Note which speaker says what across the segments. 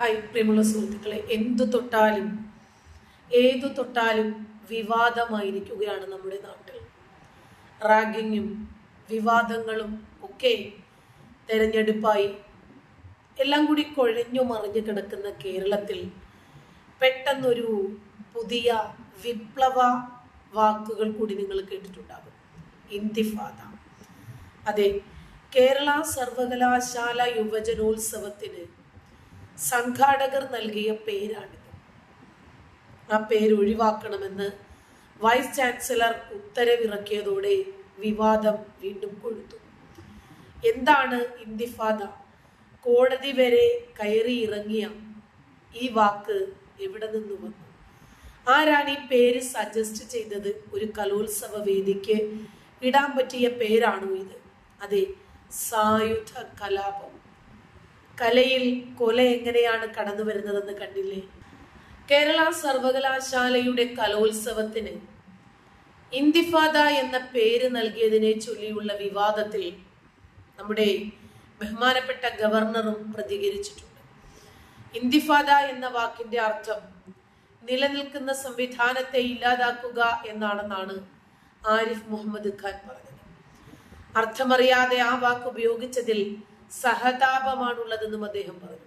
Speaker 1: Hi പ്രിയമുള്ള സുഹൃത്തുക്കളെ എന്തു തൊട്ടാലും ഏതു തൊട്ടാലും വിവാദമായിരിക്കുകയാണ് നമ്മുടെ നാട്ടിൽ. റാഗിങ്ങും വിവാദങ്ങളും ഒക്കെ തെരഞ്ഞെടുപ്പായി എല്ലാം കൂടി കുഴഞ്ഞു മറിഞ്ഞു കിടക്കുന്ന കേരളത്തിൽ പെട്ടെന്നൊരു പുതിയ വിപ്ലവ വാക്കുകൾ കൂടി നിങ്ങൾ കേട്ടിട്ടുണ്ടാകും. ഇന്തിഫാദ. അതെ കേരള സർവകലാശാല യുവജനോത്സവത്തിന് സംഘാടകർ നൽകിയ പേരാണിത്. ആ പേര് ഒഴിവാക്കണമെന്ന് വൈസ് ചാൻസലർ ഉത്തരവിറക്കിയതോടെ വിവാദം വീണ്ടും കൊഴുത്തു. എന്താണ് ഇന്തിഫാദ? കോടതി വരെ കയറി ഇറങ്ങിയ ഈ വാക്ക് എവിടെ നിന്ന് വന്നു? ആരാണ് ഈ പേര് സജസ്റ്റ് ചെയ്തത്? ഒരു കലോത്സവ വേദിക്ക് ഇടാൻ പറ്റിയ പേരാണോ ഇത്? അതെ സായുധ കലാപം കലയിൽ കൊല എങ്ങനെയാണ് കടന്നു വരുന്നതെന്ന് കണ്ടില്ലേ? കേരള സർവകലാശാലയുടെ കലോത്സവത്തിന് ഇന്തിഫാദ എന്ന പേര് നൽകിയതിനെ ചൊല്ലിയുള്ള വിവാദത്തിൽ നമ്മുടെ ബഹുമാനപ്പെട്ട ഗവർണറും പ്രതികരിച്ചിട്ടുണ്ട്. ഇന്തിഫാദ എന്ന വാക്കിന്റെ അർത്ഥം നിലനിൽക്കുന്ന സംവിധാനത്തെ ഇല്ലാതാക്കുക എന്നാണെന്നാണ് ആരിഫ് മുഹമ്മദ് ഖാൻ പറഞ്ഞത്. അർത്ഥമറിയാതെ ആ വാക്ക് ഉപയോഗിച്ചതിൽ സഹതാപമാണുള്ളതെന്നും അദ്ദേഹം പറഞ്ഞു.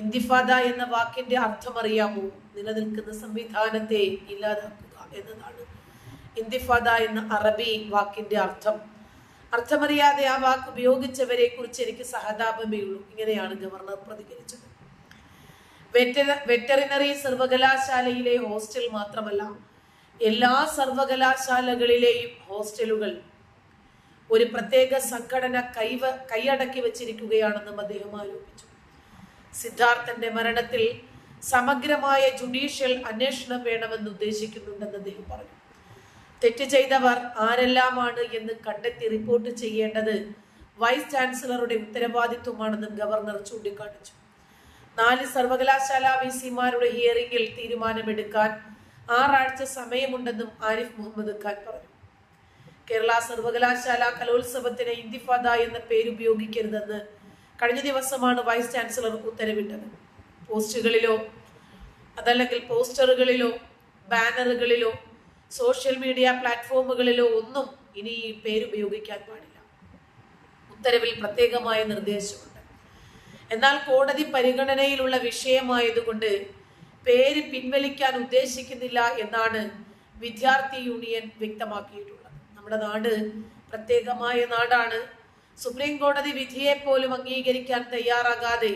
Speaker 1: ഇന്തിഫാദ എന്ന വാക്കിന്റെ അർത്ഥം അറിയാമോ നിലനിൽക്കുന്ന സംവിധാനത്തെ ഇല്ലാതാക്കുക എന്നതാണ് ഇന്തിഫാദ എന്ന അറബി വാക്കിന്റെ അർത്ഥം. അർത്ഥമറിയാതെ ആ വാക്ക് ഉപയോഗിച്ചവരെ കുറിച്ച് എനിക്ക് സഹതാപമേ ഉള്ളൂ. ഇങ്ങനെയാണ് ഗവർണർ പ്രതികരിച്ചത്. വെറ്ററിനറി സർവകലാശാലയിലെ ഹോസ്റ്റൽ മാത്രമല്ല എല്ലാ സർവകലാശാലകളിലെയും ഹോസ്റ്റലുകൾ ഒരു പ്രത്യേക സംഘടന കൈവ കൈയടക്കി വച്ചിരിക്കുകയാണെന്നും അദ്ദേഹം ആരോപിച്ചു. സിദ്ധാർത്ഥന്റെ മരണത്തിൽ സമഗ്രമായ ജുഡീഷ്യൽ അന്വേഷണം വേണമെന്ന് ഉദ്ദേശിക്കുന്നുണ്ടെന്ന് അദ്ദേഹം പറഞ്ഞു. തെറ്റ് ചെയ്തവർ ആരെല്ലാമാണ് എന്ന് കണ്ടെത്തി റിപ്പോർട്ട് ചെയ്യേണ്ടത് വൈസ് ചാൻസലറുടെ ഉത്തരവാദിത്വമാണെന്നും ഗവർണർ ചൂണ്ടിക്കാണിച്ചു. നാല് സർവകലാശാല വി സിമാരുടെ ഹിയറിംഗിൽ തീരുമാനമെടുക്കാൻ ആറാഴ്ച സമയമുണ്ടെന്നും ആരിഫ് മുഹമ്മദ് ഖാൻ പറഞ്ഞു. കേരള സർവകലാശാല കലോത്സവത്തിന് ഇന്തിഫാദ എന്ന പേരുപയോഗിക്കരുതെന്ന് കഴിഞ്ഞ ദിവസമാണ് വൈസ് ചാൻസലർ ഉത്തരവിട്ടത്. പോസ്റ്റുകളിലോ അതല്ലെങ്കിൽ പോസ്റ്ററുകളിലോ ബാനറുകളിലോ സോഷ്യൽ മീഡിയ പ്ലാറ്റ്ഫോമുകളിലോ ഒന്നും ഇനി ഈ പേരുപയോഗിക്കാൻ പാടില്ല. ഉത്തരവിൽ പ്രത്യേകമായ നിർദ്ദേശമുണ്ട്. എന്നാൽ കോടതി പരിഗണനയിലുള്ള വിഷയമായതുകൊണ്ട് പേര് പിൻവലിക്കാൻ ഉദ്ദേശിക്കുന്നില്ല എന്നാണ് വിദ്യാർത്ഥി യൂണിയൻ വ്യക്തമാക്കിയിട്ടുള്ളത്. നമ്മുടെ നാട് പ്രത്യേകമായ നാടാണ്. സുപ്രീം കോടതി വിധിയെ പോലും അംഗീകരിക്കാൻ തയ്യാറാകാതെ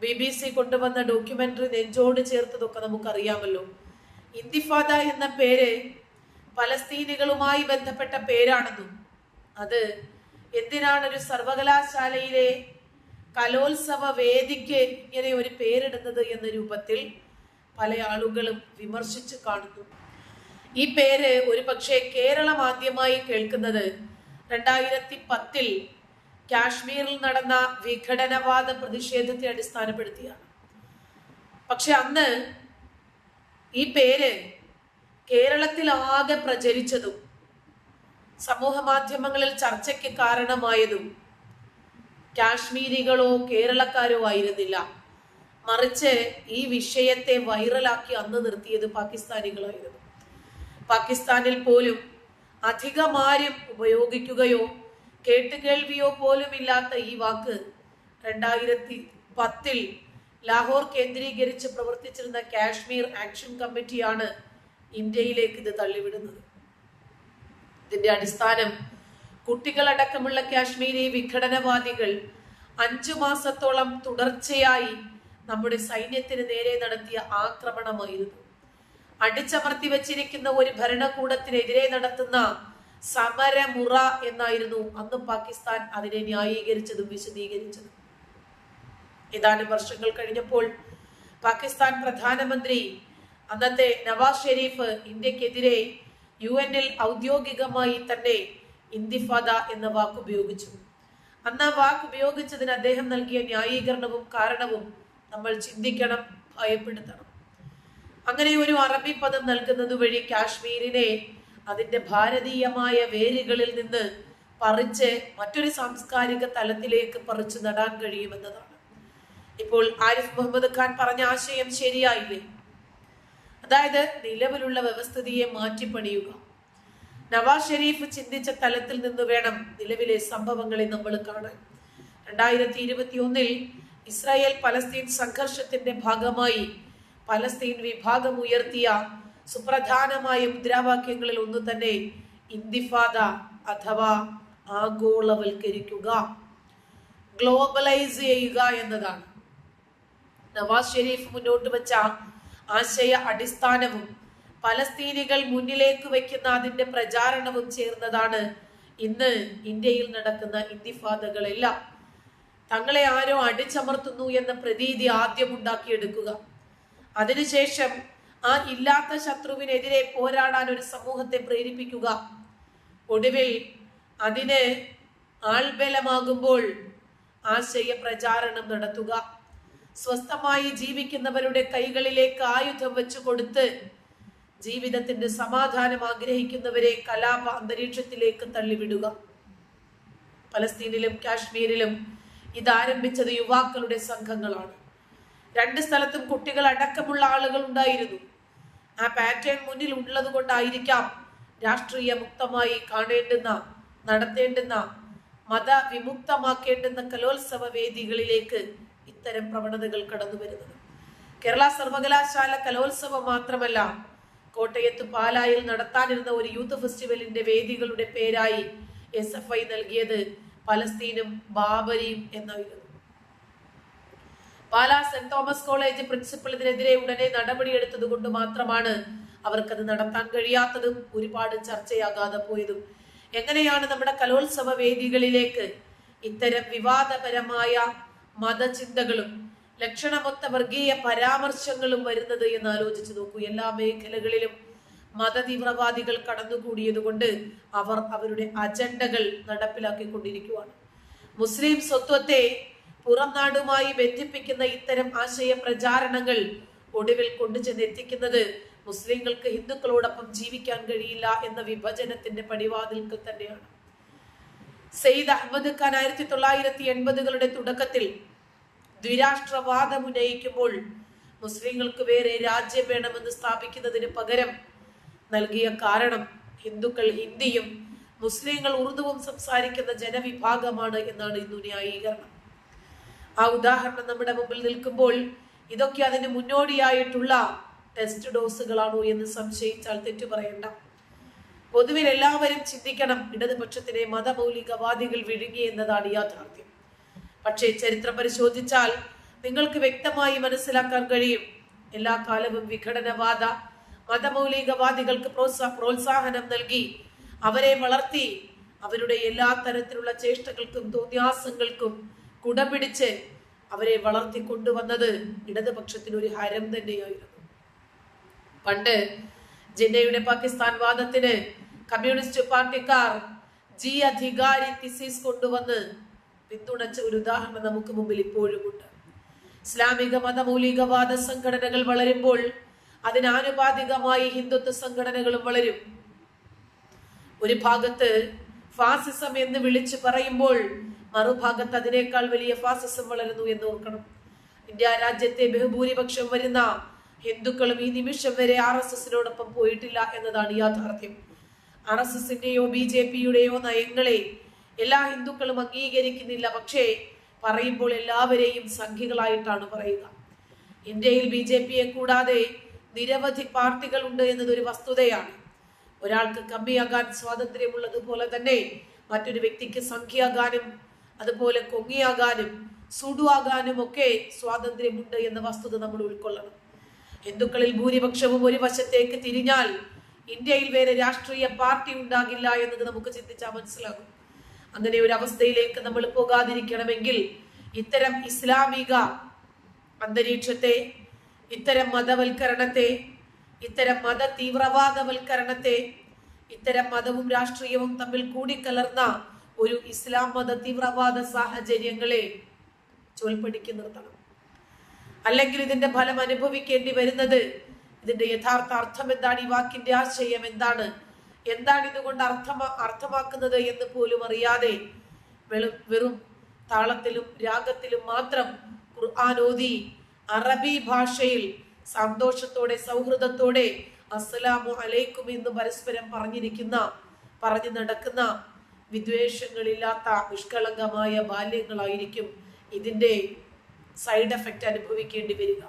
Speaker 1: ബി ബി സി കൊണ്ടുവന്ന ഡോക്യുമെന്ററി നെഞ്ചോട് ചേർത്തതൊക്കെ നമുക്കറിയാമല്ലോ. ഇന്തിഫാദ എന്ന പേര് പലസ്തീനികളുമായി ബന്ധപ്പെട്ട പേരാണെന്നും അത് എന്തിനാണ് ഒരു സർവകലാശാലയിലെ കലോത്സവ വേദിക്ക് ഇങ്ങനെ ഒരു പേരിടുന്നത് എന്ന രൂപത്തിൽ പല ആളുകളും വിമർശിച്ചു കാണുന്നു. ഈ പേര് ഒരു പക്ഷേ കേരളം ആദ്യമായി കേൾക്കുന്നത് രണ്ടായിരത്തി പത്തിൽ കാശ്മീരിൽ നടന്ന വിഘടനവാദ പ്രതിഷേധത്തെ അടിസ്ഥാനപ്പെടുത്തിയാണ്. പക്ഷെ അന്ന് ഈ പേര് കേരളത്തിൽ ആകെ പ്രചരിച്ചതും സമൂഹ മാധ്യമങ്ങളിൽ ചർച്ചയ്ക്ക് കാരണമായതും കാശ്മീരികളോ കേരളക്കാരോ ആയിരുന്നില്ല. മറിച്ച് ഈ വിഷയത്തെ വൈറലാക്കി അന്ന് നിർത്തിയത് പാകിസ്ഥാനികളായിരുന്നു. പാകിസ്ഥാനിൽ പോലും അധികമാരും ഉപയോഗിക്കുകയോ കേട്ടുകേൾവിയോ പോലും ഇല്ലാത്ത ഈ വാക്ക് രണ്ടായിരത്തി പത്തിൽ ലാഹോർ കേന്ദ്രീകരിച്ച് പ്രവർത്തിച്ചിരുന്ന കാശ്മീർ ആക്ഷൻ കമ്മിറ്റിയാണ് ഇന്ത്യയിലേക്ക് ഇത് തള്ളിവിടുന്നത്. ഇതിന്റെ അടിസ്ഥാനം കുട്ടികളടക്കമുള്ള കാശ്മീരി വിഘടനവാദികൾ അഞ്ചു മാസത്തോളം തുടർച്ചയായി നമ്മുടെ സൈന്യത്തിന് നേരെ നടത്തിയ ആക്രമണമായിരുന്നു. അടിച്ചമർത്തി വച്ചിരിക്കുന്ന ഒരു ഭരണകൂടത്തിനെതിരെ നടത്തുന്ന സമരമുറ എന്നായിരുന്നു അന്ന് പാകിസ്ഥാൻ അതിനെ ന്യായീകരിച്ചതും വിശദീകരിച്ചതും. ഏതാനും വർഷങ്ങൾ കഴിഞ്ഞപ്പോൾ പാകിസ്ഥാൻ പ്രധാനമന്ത്രി അന്നത്തെ നവാസ് ഷെരീഫ് ഇന്ത്യക്കെതിരെ യു എന്നിൽ ഔദ്യോഗികമായി തന്നെ ഇന്തിഫാദ എന്ന വാക്ക് ഉപയോഗിച്ചു അന്ന് ആ വാക്ക് ഉപയോഗിച്ചതിന് അദ്ദേഹം നൽകിയ ന്യായീകരണവും കാരണവും നമ്മൾ ചിന്തിക്കണം ഭയപ്പെടുത്തണം. അങ്ങനെ ഒരു അറബി പദം നൽകുന്നത് വഴി കാശ്മീരിനെ അതിന്റെ ഭാരതീയമായ വേരുകളിൽ നിന്ന് പറിച്ച് മറ്റൊരു സാംസ്കാരിക തലത്തിലേക്ക് പറിച്ചു നടാൻ കഴിയുമെന്നതാണ്. ഇപ്പോൾ ആരിഫ് മുഹമ്മദ് ഖാൻ പറഞ്ഞ ആശയം ശരിയായില്ലേ? അതായത് നിലവിലുള്ള വ്യവസ്ഥിതിയെ മാറ്റിപ്പണിയുക. നവാസ് ഷെരീഫ് ചിന്തിച്ച തലത്തിൽ നിന്ന് വേണം നിലവിലെ സംഭവങ്ങളെ നമ്മൾ കാണാൻ. രണ്ടായിരത്തി ഇരുപത്തി ഒന്നിൽ ഇസ്രായേൽ പലസ്തീൻ സംഘർഷത്തിന്റെ ഭാഗമായി പലസ്തീൻ വിഭാഗം ഉയർത്തിയ സുപ്രധാനമായ മുദ്രാവാക്യങ്ങളിൽ ഒന്ന് തന്നെ ഇന്തിഫാദ അഥവാ ആഗോളവൽക്കരിക്കുക. ഗ്ലോബലൈസ് ചെയ്യുക എന്നതാണ്. നവാസ് ഷെരീഫ് മുന്നോട്ട് വെച്ച ആശയ അടിസ്ഥാനവും പലസ്തീനികൾ മുന്നിലേക്ക് വയ്ക്കുന്ന അതിന്റെ പ്രചാരണവും ചേർന്നതാണ് ഇന്ന് ഇന്ത്യയിൽ നടക്കുന്ന ഇന്തിഫാദകളെല്ലാം. തങ്ങളെ ആരോ അടിച്ചമർത്തുന്നു എന്ന പ്രതീതി ആദ്യം ഉണ്ടാക്കിയെടുക്കുക. അതിനുശേഷം ആ ഇല്ലാത്ത ശത്രുവിനെതിരെ പോരാടാൻ ഒരു സമൂഹത്തെ പ്രേരിപ്പിക്കുക. ഒടുവിൽ അതിന് ആൾബലമാകുമ്പോൾ ആശയ പ്രചാരണം നടത്തുക. സ്വസ്ഥമായി ജീവിക്കുന്നവരുടെ കൈകളിലേക്ക് ആയുധം വെച്ചു കൊടുത്ത് ജീവിതത്തിന്റെ സമാധാനം ആഗ്രഹിക്കുന്നവരെ കലാപ അന്തരീക്ഷത്തിലേക്ക് തള്ളിവിടുക. പലസ്തീനിലും കാശ്മീരിലും ഇതാരംഭിച്ചത് യുവാക്കളുടെ സംഘങ്ങളാണ്. രണ്ട് സ്ഥലത്തും കുട്ടികൾ അടക്കമുള്ള ആളുകൾ ഉണ്ടായിരുന്നു. ആ പാറ്റേൺ മുന്നിൽ ഉള്ളത് കൊണ്ടായിരിക്കാം രാഷ്ട്രീയ മുക്തമായി കാണേണ്ടുന്ന നടത്തേണ്ടുന്ന മതവിമുക്തമാക്കേണ്ടുന്ന കലോത്സവ വേദികളിലേക്ക് ഇത്തരം പ്രവണതകൾ കടന്നു വരുന്നത് കേരള സർവകലാശാല കലോത്സവം മാത്രമല്ല കോട്ടയത്ത് പാലായിൽ നടത്താനിരുന്ന ഒരു യൂത്ത് ഫെസ്റ്റിവലിന്റെ വേദികളുടെ പേരായി എസ് എഫ് ഐ നൽകിയത് പലസ്തീനും ബാബരിയും എന്നായിരുന്നു. Pala saint Thomas college principal ഇതിനെതിരെ ഉടനെ നടപടിയെടുത്തത് കൊണ്ട് മാത്രമാണ് അവർക്കത് നടത്താൻ കഴിയാത്തതും ഒരുപാട് ചർച്ചയാകാതെ പോയതും. എങ്ങനെയാണ് നമ്മുടെ കലോത്സവ വേദികളിലേക്ക് ഇത്തരം വിവാദപരമായ മതചിന്തകളും ലക്ഷണമൊത്ത വർഗീയ പരാമർശങ്ങളും വരുന്നത് എന്ന് ആലോചിച്ചു നോക്കൂ. എല്ലാ മേഖലകളിലും മതതീവ്രവാദികൾ കടന്നുകൂടിയത് കൊണ്ട് അവർ അവരുടെ അജണ്ടകൾ നടപ്പിലാക്കിക്കൊണ്ടിരിക്കുകയാണ് മുസ്ലിം സ്വത്വത്തെ പുറം നാടുമായി ബന്ധിപ്പിക്കുന്ന ഇത്തരം ആശയ പ്രചാരണങ്ങൾ ഒടുവിൽ കൊണ്ടുചെന്ന് എത്തിക്കുന്നത് മുസ്ലിങ്ങൾക്ക് ഹിന്ദുക്കളോടൊപ്പം ജീവിക്കാൻ കഴിയില്ല എന്ന വിഭജനത്തിന്റെ പടിവാതിൽക്കൽ തന്നെയാണ്. സെയ്ദ് അഹമ്മദ് ഖാൻ ആയിരത്തി തൊള്ളായിരത്തി എൺപതുകളുടെ തുടക്കത്തിൽ ദ്വിരാഷ്ട്രവാദം ഉന്നയിക്കുമ്പോൾ മുസ്ലിങ്ങൾക്ക് വേറെ രാജ്യം വേണമെന്ന് സ്ഥാപിക്കുന്നതിന് പകരം നൽകിയ കാരണം ഹിന്ദുക്കൾ ഹിന്ദിയും മുസ്ലിങ്ങൾ ഉറുദുവും സംസാരിക്കുന്ന ജനവിഭാഗമാണ് എന്നാണ് ഇന്ന് ന്യായീകരണം ആ ഉദാഹരണം നമ്മുടെ മുമ്പിൽ നിൽക്കുമ്പോൾ ഇതൊക്കെ അതിന് മുന്നോടിയായിട്ടുള്ള ടെസ്റ്റ് ഡോസുകളാണോ എന്ന് സംശയിച്ചാൽ തെറ്റു പറയണ്ട. പൊതുവിൽ എല്ലാവരും ചിന്തിക്കണം ഇടതുപക്ഷത്തിനെ മതമൗലികവാദികൾ വിഴുങ്ങി എന്നതാണ് യാഥാർത്ഥ്യം. പക്ഷേ ചരിത്രം പരിശോധിച്ചാൽ നിങ്ങൾക്ക് വ്യക്തമായി മനസ്സിലാക്കാൻ കഴിയും എല്ലാ കാലവും വിഘടനവാദ മതമൗലികവാദികൾക്ക് പ്രോത്സാ പ്രോത്സാഹനം നൽകി അവരെ വളർത്തി അവരുടെ എല്ലാ തരത്തിലുള്ള ചേഷ്ടകൾക്കും തോന്യാസങ്ങൾക്കും കുടപിടിച്ച് അവരെ വളർത്തി കൊണ്ടുവന്നത് ഇടതുപക്ഷത്തിന് ഒരു ഹരം തന്നെയായിരുന്നു. പണ്ട് ജിന്നയുടെ പാകിസ്ഥാൻ വാദത്തിന് കമ്മ്യൂണിസ്റ്റ് പാർട്ടിക്കാർ ജി അധികാരി തിസീസ് കൊണ്ടുവന്ന് പിന്തുണച്ച ഒരു ഉദാഹരണം നമുക്ക് മുമ്പിൽ ഇപ്പോഴും ഉണ്ട്. ഇസ്ലാമിക മതമൗലികവാദ സംഘടനകൾ വളരുമ്പോൾ അതിനാനുപാതികമായി ഹിന്ദുത്വ സംഘടനകളും വളരും. ഒരു ഭാഗത്ത് ഫാസിസം എന്ന് വിളിച്ചു പറയുമ്പോൾ മറുഭാഗത്ത് അതിനേക്കാൾ വലിയ ഫാസിസം വളരുന്നു എന്ന് ഓർക്കണം. ഇന്ത്യ രാജ്യത്തെ ബഹുഭൂരിപക്ഷം വരുന്ന ഹിന്ദുക്കളും ഈ നിമിഷം വരെ ആർ എസ് എസിനോടൊപ്പം പോയിട്ടില്ല എന്നതാണ് യാഥാർത്ഥ്യം. ആർ എസ് എസിന്റെയോ ബി ജെ പിയുടെയോ നയങ്ങളെ എല്ലാ ഹിന്ദുക്കളും അംഗീകരിക്കുന്നില്ല. പക്ഷേ പറയുമ്പോൾ എല്ലാവരെയും സംഖ്യകളായിട്ടാണ് പറയുക. ഇന്ത്യയിൽ ബി ജെ പിയെ കൂടാതെ നിരവധി പാർട്ടികൾ ഉണ്ട് എന്നതൊരു വസ്തുതയാണ്. ഒരാൾക്ക് കമ്മിയാകാൻ സ്വാതന്ത്ര്യമുള്ളതുപോലെ തന്നെ മറ്റൊരു വ്യക്തിക്ക് സംഖ്യയാകാനും അതുപോലെ കൊങ്ങിയാകാനും സുടുവാകാനും ഒക്കെ സ്വാതന്ത്ര്യമുണ്ട് എന്ന വസ്തുത നമ്മൾ ഉൾക്കൊള്ളണം. ഹിന്ദുക്കളിൽ ഭൂരിപക്ഷവും ഒരു വശത്തേക്ക് തിരിഞ്ഞാൽ ഇന്ത്യയിൽ വേറെ രാഷ്ട്രീയ പാർട്ടി ഉണ്ടാകില്ല എന്നത് നമുക്ക് ചിന്തിച്ചാൽ മനസ്സിലാകും. അങ്ങനെ ഒരു അവസ്ഥയിലേക്ക് നമ്മൾ പോകാതിരിക്കണമെങ്കിൽ ഇത്തരം ഇസ്ലാമിക അന്തരീക്ഷത്തെ ഇത്തരം മതവൽക്കരണത്തെ ഇത്തരം മത തീവ്രവാദവൽക്കരണത്തെ ഇത്തരം മതവും രാഷ്ട്രീയവും തമ്മിൽ കൂടിക്കലർന്ന ഒരു ഇസ്ലാം മത തീവ്രവാദ സാഹചര്യങ്ങളെ ചോൽപ്പടിക്ക് നിർത്തണം അല്ലെങ്കിൽ ഇതിന്റെ ഫലം അനുഭവിക്കേണ്ടി വരുന്നത് ഇതിന്റെ യഥാർത്ഥ അർത്ഥം എന്താണ് ഈ വാക്കിന്റെ ആശയം എന്താണ്? എന്താണ് ഇതുകൊണ്ട് അർത്ഥം അർത്ഥമാക്കുന്നത് എന്ന് പോലും അറിയാതെ വെറും താളത്തിലും രാഗത്തിലും മാത്രം ഖുർആാനോദി അറബി ഭാഷയിൽ സന്തോഷത്തോടെ സൗഹൃദത്തോടെ അസ്സലാമു അലൈക്കും എന്ന് പരസ്പരം പറഞ്ഞിരിക്കുന്ന പറഞ്ഞു നടക്കുന്ന വിദ്വേഷങ്ങളില്ലാത്ത നിഷ്കളങ്കമായ ബാല്യങ്ങളായിരിക്കും ഇതിന്റെ സൈഡ് എഫക്റ്റ് അനുഭവിക്കേണ്ടി വരിക.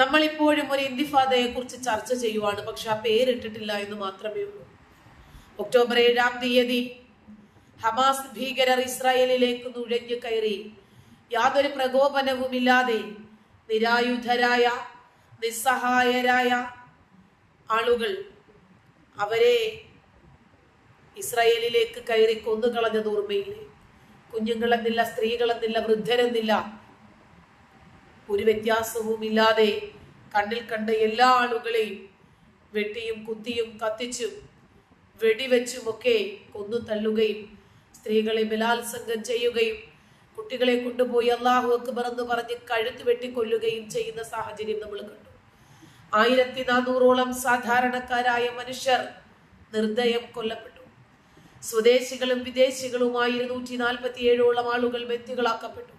Speaker 1: നമ്മളിപ്പോഴും ഒരു ഇന്തിഫാദയെ കുറിച്ച് ചർച്ച ചെയ്യുവാണ്. പക്ഷെ ആ പേരിട്ടിട്ടില്ല എന്ന് മാത്രമേ ഉള്ളൂ. ഒക്ടോബർ ഏഴാം തീയതി ഹമാസ് ഭീകരർ ഇസ്രായേലിലേക്ക് നുഴഞ്ഞു കയറി. യാതൊരു പ്രകോപനവുമില്ലാതെ നിരായുധരായ നിസ്സഹായരായ ആളുകൾ അവരെ ഇസ്രായേലിലേക്ക് കയറി കൊന്നുകളഞ്ഞത് ഓർമ്മയില്ലേ? കുഞ്ഞുങ്ങളെന്നില്ല സ്ത്രീകളെന്നില്ല വൃദ്ധരെന്നില്ല. ഒരു വ്യത്യാസവും ഇല്ലാതെ കണ്ണിൽ കണ്ട എല്ലാ ആളുകളെയും വെട്ടിയും കുത്തിയും കത്തിച്ചും വെടിവെച്ചുമൊക്കെ കൊന്നു തള്ളുകയും സ്ത്രീകളെ ബലാത്സംഗം ചെയ്യുകയും കുട്ടികളെ കൊണ്ടുപോയി അള്ളാഹു അക്ബർ എന്ന് പറഞ്ഞ് കഴുത്ത് വെട്ടിക്കൊല്ലുകയും ചെയ്യുന്ന സാഹചര്യം നമ്മൾ കണ്ടു. ആയിരത്തി നാനൂറോളം സാധാരണക്കാരായ മനുഷ്യർ നിർദ്ദയം കൊല്ലപ്പെട്ടു. സ്വദേശികളും വിദേശികളുമായി ഇരുന്നൂറ്റി നാൽപ്പത്തി ഏഴോളം ആളുകൾ വ്യക്തികളാക്കപ്പെട്ടു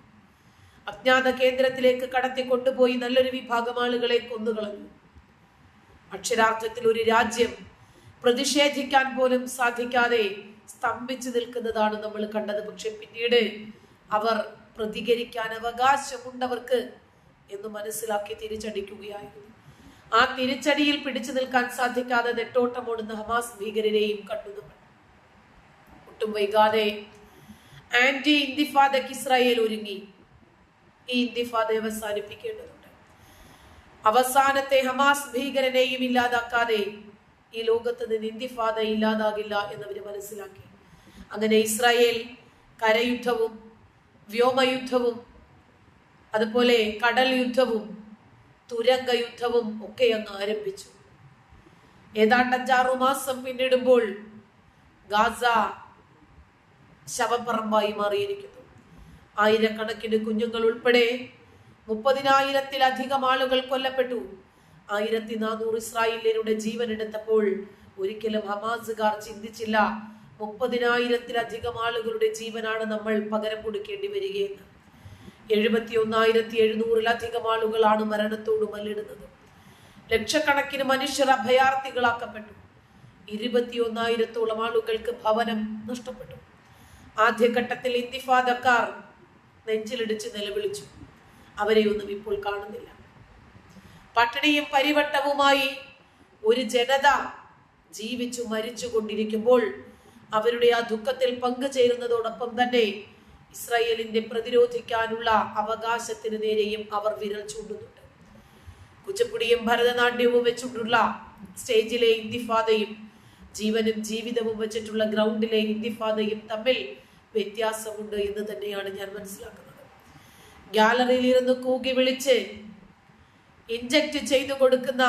Speaker 1: അജ്ഞാത കേന്ദ്രത്തിലേക്ക് കടത്തി കൊണ്ടുപോയി നല്ലൊരു വിഭാഗം ആളുകളെ കൊന്നുകളഞ്ഞു. അക്ഷരാർത്ഥത്തിൽ ഒരു രാജ്യം പ്രതിഷേധിക്കാൻ പോലും സാധിക്കാതെ സ്തംഭിച്ചു നിൽക്കുന്നതാണ് നമ്മൾ കണ്ടത്. പക്ഷെ പിന്നീട് അവർ പ്രതികരിക്കാൻ അവകാശമുണ്ടവർക്ക് എന്ന് മനസ്സിലാക്കി തിരിച്ചടിക്കുകയായിരുന്നു. ആ തിരിച്ചടിയിൽ പിടിച്ചു നിൽക്കാൻ സാധിക്കാതെ നെട്ടോട്ടമോടുന്ന ഹമാസ് ഭീകരരെയും കണ്ടു. ഒട്ടും വൈകാതെ. ആന്റി ഇന്തിഫാദക്ക് ഇസ്രായേൽ ഒരുങ്ങി. ഈ ഇന്തിഫാദ അവസാനിപ്പിക്കേണ്ടതുണ്ട്. അവസാനത്തെ ഹമാസ് ഭീകരനെയും ഇല്ലാതാക്കാതെ ഈ ലോകത്ത് നിന്ന് ഇന്തിഫാദ ഇല്ലാതാകില്ല എന്നവർ മനസ്സിലാക്കി. അങ്ങനെ ഇസ്രായേൽ കരയുദ്ധവും വ്യോമയുദ്ധവും അതുപോലെ കടൽ യുദ്ധവും തുരങ്ക യുദ്ധവും ഒക്കെ അങ്ങ് ആരംഭിച്ചു. ഏതാണ്ട് അഞ്ചാറു മാസം പിന്നിടുമ്പോൾ ഗാസ ശവപ്പറമ്പായി മാറിയിരിക്കുന്നു. ആയിരക്കണക്കിന് കുഞ്ഞുങ്ങൾ ഉൾപ്പെടെ മുപ്പതിനായിരത്തിലധികം ആളുകൾ കൊല്ലപ്പെട്ടു. ആയിരത്തി നാനൂറ് ഇസ്രായേലിയരുടെ ജീവൻ എടുത്തപ്പോൾ ഒരിക്കലും ഹമാസുകാർ ചിന്തിച്ചില്ല മുപ്പതിനായിരത്തിലധികം ആളുകളുടെ ജീവനാണ് നമ്മൾ പകരം കൊടുക്കേണ്ടി വരികയെന്ന്. എഴുപത്തി ഒന്നായിരത്തി എഴുന്നൂറിലധികം ആളുകളാണ് മരണത്തോട് മല്ലിടുന്നത്. ലക്ഷക്കണക്കിന് മനുഷ്യർ അഭയാർത്ഥികളാക്കപ്പെട്ടു. ഇരുപത്തി ഒന്നായിരത്തോളം ആളുകൾക്ക് ഭവനം നഷ്ടപ്പെട്ടു. ആദ്യഘട്ടത്തിൽ ഇന്തിഫാദക്കാർ നെഞ്ചിലിടിച്ച് നിലവിളിച്ചു. അവരെയൊന്നും ഇപ്പോൾ കാണുന്നില്ല. പട്ടിണിയും പരിവട്ടവുമായി ഒരു ജനത ജീവിച്ചു മരിച്ചു കൊണ്ടിരിക്കുമ്പോൾ അവരുടെ ആ ദുഃഖത്തിൽ പങ്കുചേരുന്നതോടൊപ്പം തന്നെ ഇസ്രായേലിന്റെ പ്രതിരോധിക്കാനുള്ള അവകാശത്തിന് നേരെയും അവർ വിരൽ ചൂണ്ടുന്നുണ്ട്. കുച്ചപ്പുടിയും ഭരതനാട്യവും വെച്ചിട്ടുള്ള സ്റ്റേജിലെ ഇന്തിഫാദയും ജീവനും ജീവിതവും വെച്ചിട്ടുള്ള ഗ്രൗണ്ടിലെ ഇന്തിഫാദയും തമ്മിൽ വ്യത്യാസമുണ്ട് എന്ന് തന്നെയാണ് ഞാൻ മനസ്സിലാക്കുന്നത്. ഗാലറിയിൽ ഇരുന്ന് കൂകി വിളിച്ച് ഇഞ്ചക്ട് ചെയ്തു കൊടുക്കുന്ന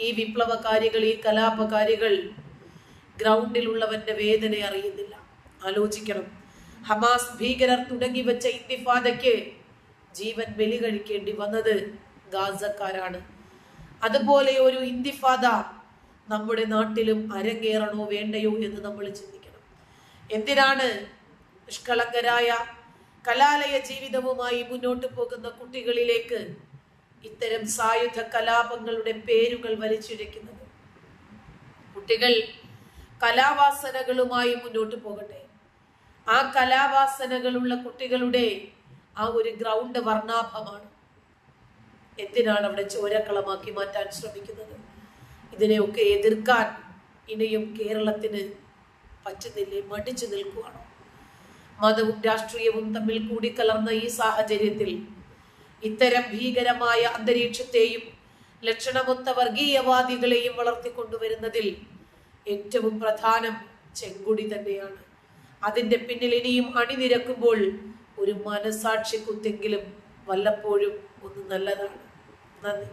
Speaker 1: ഈ വിപ്ലവകാരികൾ ഈ കലാപകാരികൾ ഗ്രൗണ്ടിലുള്ളവന്റെ വേദന അറിയുന്നില്ല. ആലോചിക്കണം. ഹമാസ് ഭീകരർ തുടങ്ങി വെച്ച ഇന്തിഫാദയ്ക്ക് ജീവൻ ബലി കഴിക്കേണ്ടി വന്നത് ഗാസക്കാരാണ്. അതുപോലെ ഒരു ഇന്തിഫാദ നമ്മുടെ നാട്ടിലും അരങ്ങേറണോ വേണ്ടയോ എന്ന് നമ്മൾ ചിന്തിക്കണം എന്തിനാണ് നിഷ്കളങ്കരായ കലാലയ ജീവിതവുമായി മുന്നോട്ട് പോകുന്ന കുട്ടികളിലേക്ക് ഇത്തരം സായുധ കലാപങ്ങളുടെ പേരുകൾ വലിച്ചിഴക്കുന്നത് കുട്ടികൾ കലാവാസനകളുമായി മുന്നോട്ട് പോകട്ടെ. ആ കലാവാസനകളുള്ള കുട്ടികളുടെ ആ ഒരു ഗ്രൗണ്ട് വർണാഭമാണ്. എന്തിനാണ് അവിടെ ചോരക്കളമാക്കി മാറ്റാൻ ശ്രമിക്കുന്നത്? ഇതിനെയൊക്കെ എതിർക്കാൻ ഇനിയും കേരളത്തിന് പറ്റുന്നില്ലേ? മടിച്ചു നിൽക്കുകയാണോ മതവും രാഷ്ട്രീയവും തമ്മിൽ കൂടിക്കലർന്ന ഈ സാഹചര്യത്തിൽ ഇത്തരം ഭീകരമായ അന്തരീക്ഷത്തെയും ലക്ഷണമൊത്ത വർഗീയവാദികളെയും വളർത്തിക്കൊണ്ടുവരുന്നതിൽ ഏറ്റവും പ്രധാനം ചെങ്കുടി തന്നെയാണ്. അതിന്റെ പിന്നിൽ ഇനിയും അണിനിരക്കുമ്പോൾ ഒരു മനസാക്ഷി കുത്തെങ്കിലും വല്ലപ്പോഴും ഒന്ന് നല്ലതാണ്. നന്ദി.